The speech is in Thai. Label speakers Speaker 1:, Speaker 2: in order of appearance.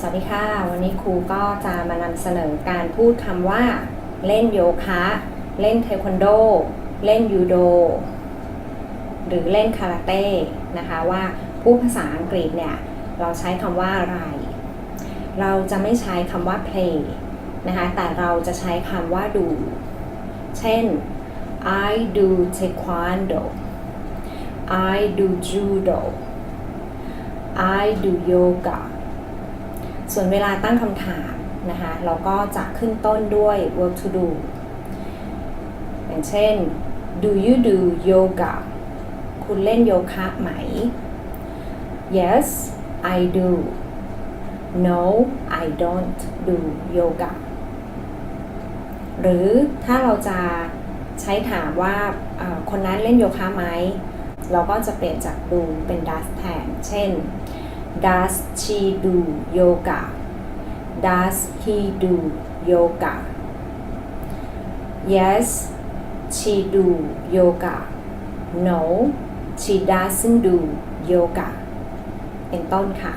Speaker 1: สวัสดีค่ะ วันนี้ครูก็จะมานำเสนอการพูดคำว่า เล่นโยคะ เล่นเทควันโด เล่นยูโด หรือเล่นคาราเต้นะคะว่าพูดภาษาอังกฤษเนี่ย เราใช้คำว่าอะไร เราจะไม่ใช้คำว่า play นะคะแต่เราจะใช้คำว่าดู เช่น I do taekwondo I do judo I do yoga ส่วนเวลาตั้งคำถามนะคะเราก็จะขึ้นต้นด้วย verb to do อย่างเช่น do you do yoga คุณเล่นโยคะไหม yes I do no I don't do yoga หรือถ้าเราจะใช้ถามว่าคนนั้นเล่นโยคะไหม เราก็จะเปลี่ยนจากดูเป็น does แทน เช่น does she do yoga does he do yoga yes she do yoga no she doesn't do yoga เป็นต้นค่ะ